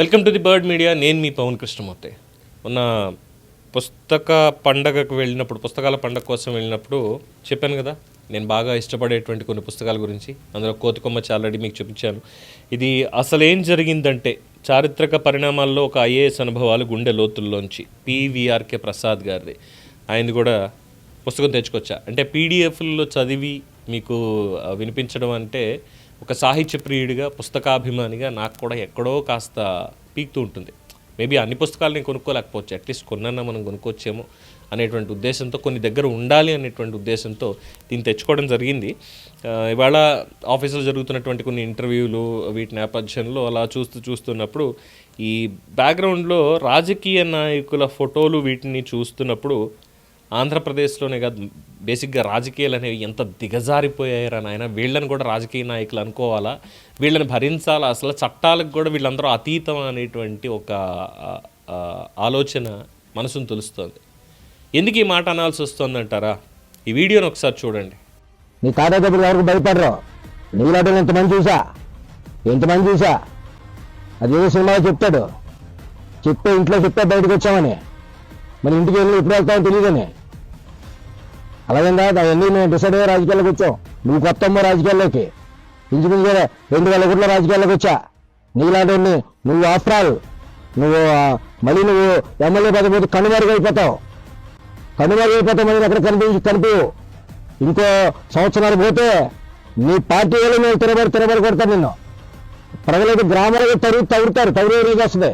Welcome to the bird media. నేను మీ పవన్ కృష్ణమూర్తి. మొన్న పుస్తక పండగకు వెళ్ళినప్పుడు పుస్తకాల పండగ కోసం వెళ్ళినప్పుడు చెప్పాను కదా నేను బాగా ఇష్టపడేటువంటి కొన్ని పుస్తకాల గురించి. అందులో కోతికొమ్మ ఆల్రెడీ మీకు చూపించాను. ఇది అసలేం జరిగిందంటే చారిత్రక పరిణామాల్లో ఒక ఐఏఎస్ అనుభవాలు గుండె లోతుల్లోంచి పివిఆర్కే ప్రసాద్ గారిది. ఆయనది కూడా పుస్తకం తెచ్చుకొచ్చా. అంటే పీడిఎఫ్లో చదివి మీకు వినిపించడం అంటే ఒక సాహిత్య ప్రియుడిగా పుస్తకాభిమానిగా నాకు కూడా ఎక్కడో కాస్త పీక్తూ ఉంటుంది. మేబీ అన్ని పుస్తకాలు నేను కొనుక్కోలేకపోవచ్చు. అట్లీస్ట్ కొన్నన్నా మనం కొనుక్కోవచ్చేమో అనేటువంటి ఉద్దేశంతో కొన్ని దగ్గర ఉండాలి అనేటువంటి ఉద్దేశంతో దీన్ని తెచ్చుకోవడం జరిగింది. ఇవాళ ఆఫీసులో జరుగుతున్నటువంటి కొన్ని ఇంటర్వ్యూలు వీటి నేపథ్యంలో అలా చూస్తూ చూస్తున్నప్పుడు ఈ బ్యాక్గ్రౌండ్లో రాజకీయ నాయకుల ఫోటోలు వీటిని చూస్తున్నప్పుడు ఆంధ్రప్రదేశ్లోనే కాదు బేసిక్గా రాజకీయాలు అనేవి ఎంత దిగజారిపోయాయరా నాయన? వీళ్ళని కూడా రాజకీయ నాయకులు అనుకోవాలా? వీళ్ళని భరించాలా? అసలు చట్టాలకు కూడా వీళ్ళందరూ అతీతం అనేటువంటి ఒక ఆలోచన మనసును తెలుస్తుంది. ఎందుకు ఈ మాట అనాల్సి వస్తుందంటారా? ఈ వీడియోని ఒకసారి చూడండి. నీ తాతయ్య ఎవరికి భయపడరు? నీలాంటి ఎంతమంది చూసా? ఎంతమంది చూసా? అది ఏదో సినిమాలో చెప్తాడు. చెప్తే ఇంట్లో చెప్తే బయటకు వచ్చామని. మరి ఇంటికి వెళ్ళి ఎప్పుడు వెళ్తామో తెలియదని. అలాగే కాదు అవన్నీ మేము డిసైడ్ అయ్యే రాజకీయాల్లోకి వచ్చాం నువ్వు కొత్త అమ్మ రాజకీయాల్లోకి. ఇంచుమించు రెండు వేల ఒకటిలో రాజకీయాల్లోకి వచ్చా? నీలాంటి నువ్వు ఆఫ్టర్ నువ్వు మళ్ళీ నువ్వు ఎమ్మెల్యే పదవి కనుమరుగైపోతావు కనుమరుగైపోతావు మళ్ళీ ఎక్కడ కనిపించి కనిపించవు ఇంకో సంవత్సరాలు పోతే నీ పార్టీ వాళ్ళు మేము తిరబడి తిరబడి కొడతాను నిన్ను. ప్రజలైతే గ్రామాలకు తరుగు తగులుతారు తగులు వస్తుంది.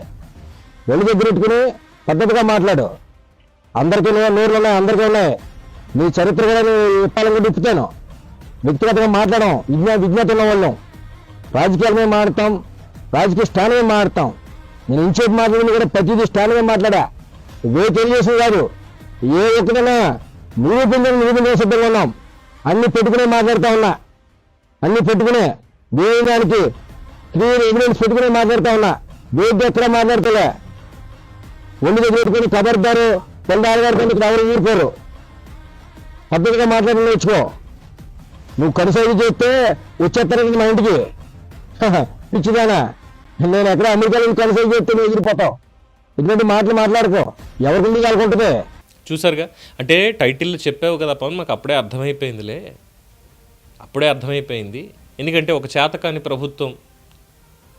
ఒళ్ళు దగ్గర పెట్టుకుని పద్ధతిగా మాట్లాడు. అందరికీ నోర్లు ఉన్నాయి అందరికీ ఉన్నాయి. మీ చరిత్ర కూడా నేను వ్యక్తిగతంగా మాట్లాడడం విజ్ఞా విజ్ఞత వాళ్ళం. రాజకీయాలు మేము మాడతాం రాజకీయ స్టాండ్ మేము మాడతాం నేను ఇంచేపు మాట్లాడింది కూడా ప్రతిదీ స్టాండ్ మేము మాట్లాడా. ఇవే తెలియజేసింది కాదు. ఏ ఒక్కదైనా నిరూపించిన నిరూపించే సిద్ధంగా ఉన్నాం. అన్ని పెట్టుకునే మాట్లాడుతూ ఉన్నా. అన్ని పెట్టుకునే దేని దానికి క్లియర్ ఎవిడెన్స్ పెట్టుకునే మాట్లాడుతూ ఉన్నా. వేడి ఎక్కడ మాట్లాడతలే? ఒళ్ళు దగ్గర పెట్టుకుని కబర్దారు పొందారు గారు ఇక్కడ ఎవరు ఊరుకోరు. పద్ధతిగా మాట్లాడి నేర్చుకో. నువ్వు కనుసైజు చేస్తే వచ్చేస్తారండి మా ఇంటికి. పిచ్చిదానా. నేను ఎక్కడ అమెరికాలో కనుసైజు చేస్తే నువ్వు ఎగిరిపోతావు. ఇటువంటి మాటలు మాట్లాడుకో. ఎవరికి అనుకుంటుంది చూసారుగా? అంటే టైటిల్ చెప్పావు కదా పవన్ మాకు అప్పుడే అర్థమైపోయిందిలే. అప్పుడే అర్థమైపోయింది. ఎందుకంటే ఒక చేతకాని ప్రభుత్వం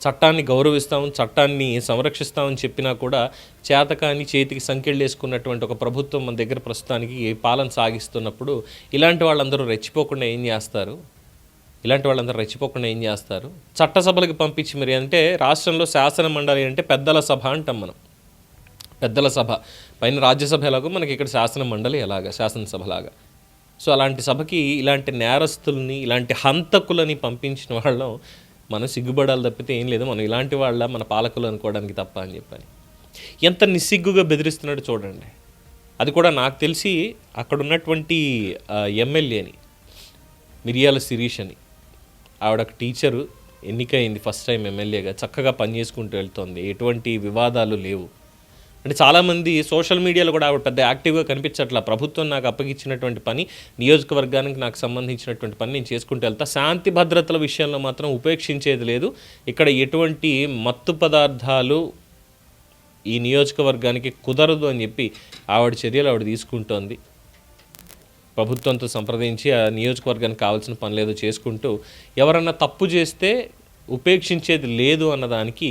చట్టాన్ని గౌరవిస్తాం చట్టాన్ని సంరక్షిస్తామని చెప్పినా కూడా చేతకాని చేతికి సంకెళ్ళేసుకున్నటువంటి వేసుకున్నటువంటి ఒక ప్రభుత్వం మన దగ్గర ప్రస్తుతానికి పాలన సాగిస్తున్నప్పుడు ఇలాంటి వాళ్ళందరూ రెచ్చిపోకుండా ఏం చేస్తారు? ఇలాంటి వాళ్ళందరూ రెచ్చిపోకుండా ఏం చేస్తారు? చట్టసభలకు పంపించి మరి అంటే రాష్ట్రంలో శాసన మండలి అంటే పెద్దల సభ అంటాం మనం. పెద్దల సభ. పైన రాజ్యసభ ఎలాగో మనకి ఇక్కడ శాసన మండలి ఎలాగా శాసనసభలాగా. సో అలాంటి సభకి ఇలాంటి నేరస్తుల్ని ఇలాంటి హంతకులని పంపించిన వాళ్ళం మనం సిగ్గుపడాలి తప్పితే ఏం లేదు. మనం ఇలాంటి వాళ్ళ మన పాలకులు అనుకోవడానికి తప్ప అని చెప్పని. ఎంత నిస్సిగ్గుగా బెదిరిస్తున్నాడు చూడండి. అది కూడా నాకు తెలిసి అక్కడ ఉన్నటువంటి ఎమ్మెల్యేని మిరియాల శిరీష్ అని ఆవిడ ఒక టీచరు ఎన్నికైంది ఫస్ట్ టైం ఎమ్మెల్యేగా చక్కగా పనిచేసుకుంటూ వెళ్తోంది. ఎటువంటి వివాదాలు లేవు. అంటే చాలామంది సోషల్ మీడియాలో కూడా ఆవిడ పెద్ద యాక్టివ్గా కనిపించట్లా. ప్రభుత్వం నాకు అప్పగించినటువంటి పని నియోజకవర్గానికి నాకు సంబంధించినటువంటి పని నేను చేసుకుంటూ వెళ్తా. శాంతి భద్రతల విషయంలో మాత్రం ఉపేక్షించేది లేదు. ఇక్కడ ఎటువంటి మత్తు పదార్థాలు ఈ నియోజకవర్గానికి కుదరదు అని చెప్పి ఆవిడ చర్యలు ఆవిడ తీసుకుంటోంది. ప్రభుత్వంతో సంప్రదించి ఆ నియోజకవర్గానికి కావాల్సిన పనులేదో చేసుకుంటూ ఎవరన్నా తప్పు చేస్తే ఉపేక్షించేది లేదు అన్నదానికి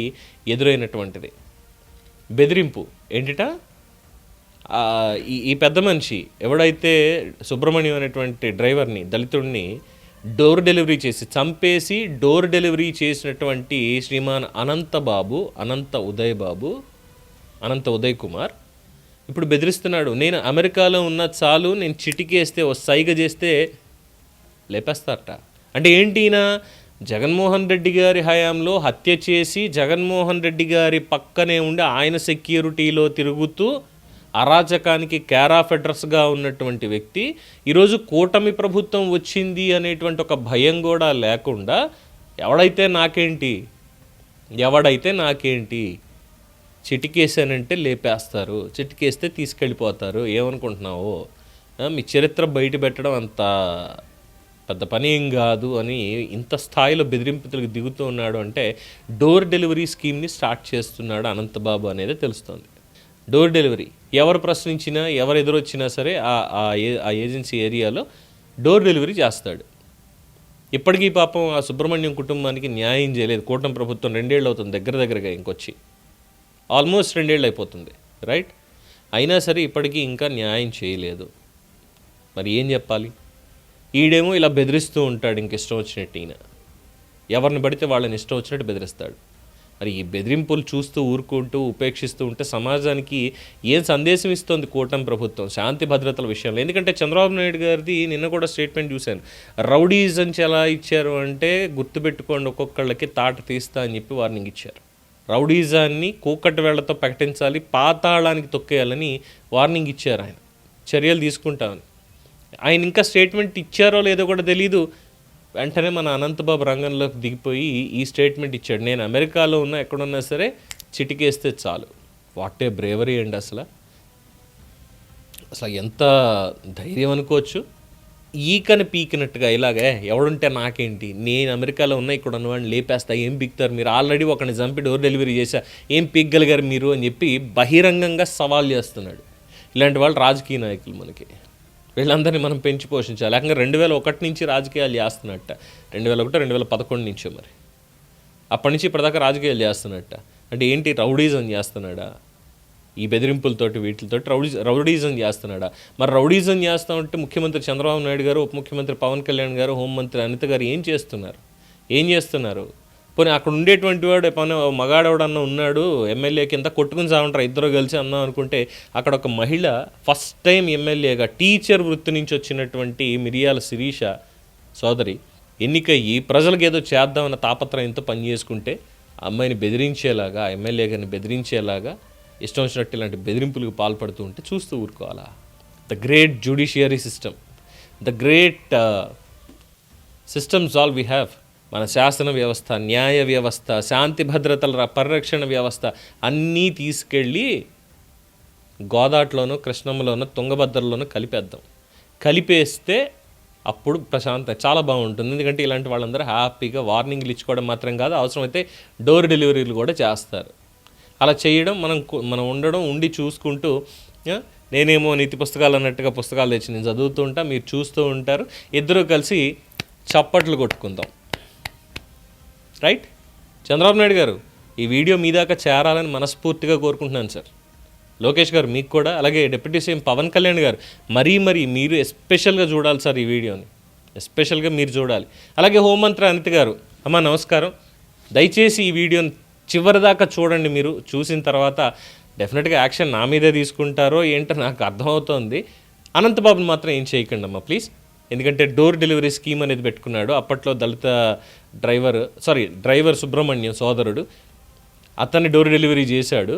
ఎదురైనటువంటిది. బెదిరింపు. ఏంటిట? ఈ ఈ పెద్ద మనిషి ఎవడైతే సుబ్రహ్మణ్యం అనేటువంటి డ్రైవర్ని దళితుడిని డోర్ డెలివరీ చేసి చంపేసి డోర్ డెలివరీ చేసినటువంటి శ్రీమాన్ అనంత బాబు అనంత ఉదయ్ బాబు అనంత ఉదయ్ కుమార్ ఇప్పుడు బెదిరిస్తున్నాడు నేను అమెరికాలో ఉన్న చాలు నేను చిటికేస్తే ఓ సైగ చేస్తే లేపేస్తారట. అంటే ఏంటి ఈయన? జగన్మోహన్ రెడ్డి గారి హయాంలో హత్య చేసి జగన్మోహన్ రెడ్డి గారి పక్కనే ఉండి ఆయన సెక్యూరిటీలో తిరుగుతూ అరాచకానికి కేరాఫ్ అడ్రస్గా ఉన్నటువంటి వ్యక్తి. ఈరోజు కూటమి ప్రభుత్వం వచ్చింది అనేటువంటి ఒక భయం కూడా లేకుండా ఎవడైతే నాకేంటి? ఎవడైతే నాకేంటి? చిటికేసానంటే లేపేస్తారు. చిటికేస్తే తీసుకెళ్ళిపోతారు. ఏమనుకుంటున్నావు? మీ చరిత్ర బయట పెట్టడం అంత పెద్ద పని ఏం కాదు అని ఇంత స్థాయిలో బెదిరింపులకు దిగుతూ ఉన్నాడు అంటే డోర్ డెలివరీ స్కీమ్ని స్టార్ట్ చేస్తున్నాడు అనంతబాబు అనేది తెలుస్తోంది. డోర్ డెలివరీ ఎవరు ప్రశ్నించినా ఎవరు ఎదురొచ్చినా సరే ఆ ఆ ఏ- ఆ ఏజెన్సీ ఏరియాలో డోర్ డెలివరీ చేస్తాడు. ఇప్పటికీ పాపం ఆ సుబ్రహ్మణ్యం కుటుంబానికి న్యాయం చేయలేదు. కూటమి ప్రభుత్వం రెండేళ్ళు అవుతుంది దగ్గర దగ్గరగా ఇంకొచ్చి. ఆల్మోస్ట్ రెండేళ్ళు అయిపోతుంది రైట్? అయినా సరే ఇప్పటికీ ఇంకా న్యాయం చేయలేదు. మరి ఏం చెప్పాలి? ఈడేమో ఇలా బెదిరిస్తూ ఉంటాడు ఇంక ఇష్టం వచ్చినట్టు ఈయన. ఎవరిని పడితే వాళ్ళని ఇష్టం వచ్చినట్టు బెదిరిస్తాడు. మరి ఈ బెదిరింపులు చూస్తూ ఊరుకుంటూ ఉపేక్షిస్తూ ఉంటే సమాజానికి ఏం సందేశం ఇస్తోంది కూటమి ప్రభుత్వం? శాంతి భద్రతల విషయంలో. ఎందుకంటే చంద్రబాబు నాయుడు గారిది నిన్న కూడా స్టేట్మెంట్ చూశాను. రౌడీస్ ఎలా ఇచ్చారు అంటే గుర్తుపెట్టుకోండి ఒక్కొక్కళ్ళకి తాట తీస్తా అని చెప్పి వార్నింగ్ ఇచ్చారు. రౌడీజాన్ని కూకట్టు వేళ్ళతో ప్రకటించాలి పాతాళానికి తొక్కేయాలని వార్నింగ్ ఇచ్చారు ఆయన. చర్యలు తీసుకుంటామని. ఆయన ఇంకా స్టేట్మెంట్ ఇచ్చారో లేదో కూడా తెలీదు. వెంటనే మన అనంతబాబు రంగంలోకి దిగిపోయి ఈ స్టేట్మెంట్ ఇచ్చాడు. నేను అమెరికాలో ఉన్నా ఎక్కడున్నా సరే చిటికేస్తే చాలు. వాట్ ఏ బ్రేవరీ అండి అసలు. అసలు ఎంత ధైర్యం అనుకోవచ్చు. ఈకని పీకినట్టుగా ఇలాగే ఎవడుంటే నాకేంటి? నేను అమెరికాలో ఉన్నా ఇక్కడ ఉన్నవాడిని లేపేస్తా ఏం పీకుతారు మీరు? ఆల్రెడీ ఒకరిని చంపి డోర్ డెలివరీ చేశా ఏం పీకగలిగారు మీరు అని చెప్పి బహిరంగంగా సవాల్ చేస్తున్నాడు. ఇలాంటి వాళ్ళు రాజకీయ నాయకులు మనకి. వీళ్ళందరినీ మనం పెంచి పోషించాలి. లేకంగా రెండు వేల ఒకటి నుంచి రాజకీయాలు చేస్తున్నట్ట. రెండు వేల ఒకటి రెండు వేల పదకొండు నుంచే మరి. అప్పటి నుంచి ఇప్పటిదాకా రాజకీయాలు చేస్తున్నట్ట. అంటే ఏంటి రౌడీజం చేస్తున్నాడా? ఈ బెదిరింపులతోటి వీటితో రౌడీ రౌడీజం చేస్తున్నాడా? మరి రౌడీజం చేస్తా ఉంటే ముఖ్యమంత్రి చంద్రబాబు నాయుడు గారు ఉప ముఖ్యమంత్రి పవన్ కళ్యాణ్ గారు హోంమంత్రి అనిత గారు ఏం చేస్తున్నారు? ఏం చేస్తున్నారు? పోనీ అక్కడ ఉండేటువంటి వాడు పని మగాడవాడన్న ఉన్నాడు ఎమ్మెల్యే కింద కొట్టుకుని సాగుంటారు? ఇద్దరు కలిసి అన్నాం అనుకుంటే అక్కడ ఒక మహిళ ఫస్ట్ టైం ఎమ్మెల్యేగా టీచర్ వృత్తి నుంచి వచ్చినటువంటి మిరియాల శిరీష సోదరి ఎన్నికయ్యి ప్రజలకు ఏదో చేద్దామన్న తాపత్రయంతో పనిచేసుకుంటే ఆ అమ్మాయిని బెదిరించేలాగా ఎమ్మెల్యే గారిని బెదిరించేలాగా ఇష్టం వచ్చినట్టు ఇలాంటి బెదిరింపులకు పాల్పడుతూ ఉంటే చూస్తూ ఊరుకోవాలా? The great judiciary system the great systems all we have మన శాసన వ్యవస్థ న్యాయ వ్యవస్థ శాంతి భద్రతల పరిరక్షణ వ్యవస్థ అన్నీ తీసుకెళ్ళి గోదాట్లోనూ కృష్ణంలోనూ తుంగభద్రలోనూ కలిపేద్దాం. కలిపేస్తే అప్పుడు ప్రశాంత చాలా బాగుంటుంది. ఎందుకంటే ఇలాంటి వాళ్ళందరూ హ్యాపీగా వార్నింగ్లు ఇచ్చుకోవడం మాత్రం కాదు అవసరమైతే డోర్ డెలివరీలు కూడా చేస్తారు. అలా చేయడం మనం మనం ఉండడం ఉండి చూసుకుంటూ నేనేమో నీతి పుస్తకాలు అన్నట్టుగా పుస్తకాలు తెచ్చి నేను చదువుతూ ఉంటా మీరు చూస్తూ ఉంటారు. ఇద్దరు కలిసి చప్పట్లు కొట్టుకుందాం. రైట్? చంద్రబాబు నాయుడు గారు ఈ వీడియో మీ దాకా చేరాలని మనస్ఫూర్తిగా కోరుకుంటున్నాను సార్. లోకేష్ గారు మీకు కూడా అలాగే డిప్యూటీ సీఎం పవన్ కళ్యాణ్ గారు మరీ మరీ మీరు ఎస్పెషల్గా చూడాలి సార్ ఈ వీడియోని. ఎస్పెషల్గా మీరు చూడాలి. అలాగే హోంమంత్రి అనిత గారు అమ్మ నమస్కారం. దయచేసి ఈ వీడియోని చివరిదాకా చూడండి మీరు. చూసిన తర్వాత డెఫినెట్గా యాక్షన్ నా మీదే తీసుకుంటారో ఏంటో నాకు అర్థమవుతోంది. అనంతబాబుని మాత్రం ఏం చేయకండి అమ్మ ప్లీజ్ ఎందుకంటే డోర్ డెలివరీ స్కీమ్ అనేది పెట్టుకున్నాడు. అప్పట్లో దళిత డ్రైవర్ సారీ డ్రైవర్ సుబ్రహ్మణ్యం సోదరుడు అతన్ని డోర్ డెలివరీ చేశాడు.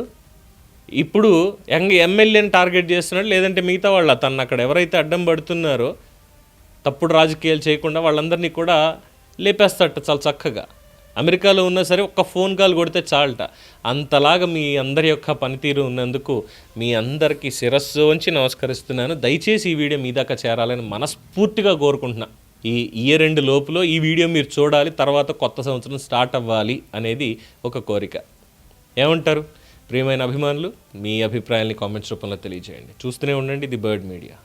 ఇప్పుడు యంగ్ ఎమ్మెల్యేని టార్గెట్ చేస్తున్నాడు. లేదంటే మిగతా వాళ్ళు తను అక్కడ ఎవరైతే అడ్డం పడుతున్నారో తప్పుడు రాజకీయాలు చేయకుండా వాళ్ళందరినీ కూడా లేపేస్తాడట చాలా చక్కగా. అమెరికాలో ఉన్నా సరే ఒక్క ఫోన్ కాల్ కొడితే చాలట. అంతలాగా మీ అందరి యొక్క పనితీరు ఉన్నందుకు మీ అందరికీ శిరస్సు వంచి నమస్కరిస్తున్నాను. దయచేసి ఈ వీడియో మీ దాకా చేరాలని మనస్ఫూర్తిగా కోరుకుంటున్నా. ఈ ఇయర్ ఎండ్ లోపులో ఈ వీడియో మీరు చూడాలి తర్వాత కొత్త సంవత్సరం స్టార్ట్ అవ్వాలి అనేది ఒక కోరిక. ఏమంటారు? ప్రియమైన అభిమానులు మీ అభిప్రాయాల్ని కామెంట్స్ రూపంలో తెలియజేయండి. చూస్తూనే ఉండండి ది బర్డ్ మీడియా.